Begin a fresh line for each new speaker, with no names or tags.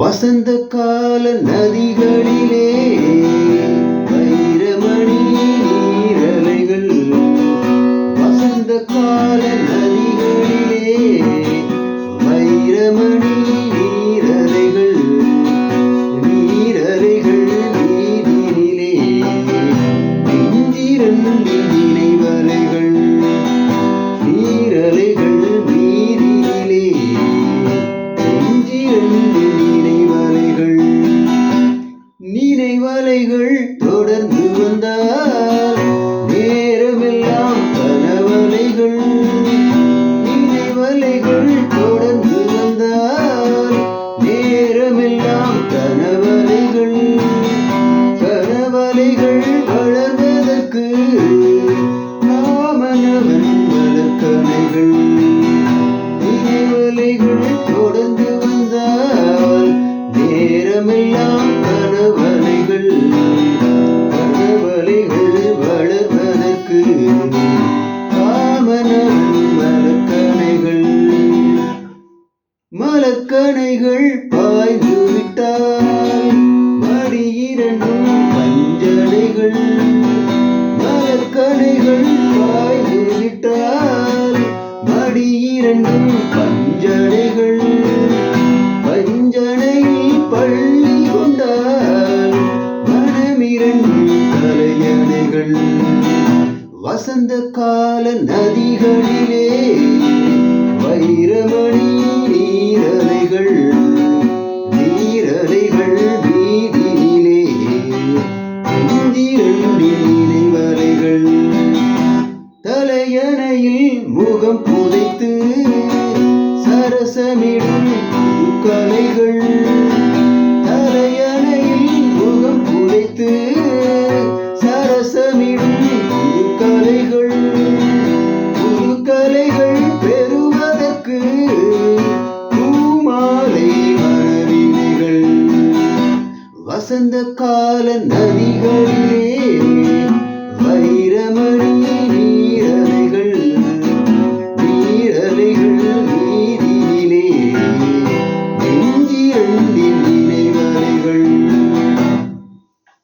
வசந்த கால நதிகளிலே வைரமணி நீரலைகள். வசந்த கால நதிகளிலே வைரமணி வலைகள் தொடர்ந்து வந்தால் நேரமெல்லாம் கனவலைகள். நினைவலைகள் தொடர்ந்து வந்தால் நேரமெல்லாம் கனவலைகள். கனவலைகள் வளர்வதற்கு காமனவன் வளர்க்கலைகள் நினைவலைகள் தொடர்ந்து வந்தால் நேரமெல்லாம் கனவலைகள் வளர்வதற்கு காமனவன் மலக்கணைகள் மலக்கணைகள் பாய்ந்து விட்டால் மடி இரண்டும் பஞ்சனைகள் மலக்கணைகள் பாய்ந்து விட்டால் மடி இரண்டும் நதிகள் வசந்த கால நதிகளிலே வைரமணி நீரலைகள் நீரலைகள் வீதியிலே நெஞ்சிரண்டு தலையணையில் முகம் புதைத்து சரசமிடும் கலைகள் கலைகள் பெறுவதற்கு பூமாலை மரவினைகள் வசந்த கால நதிகளிலே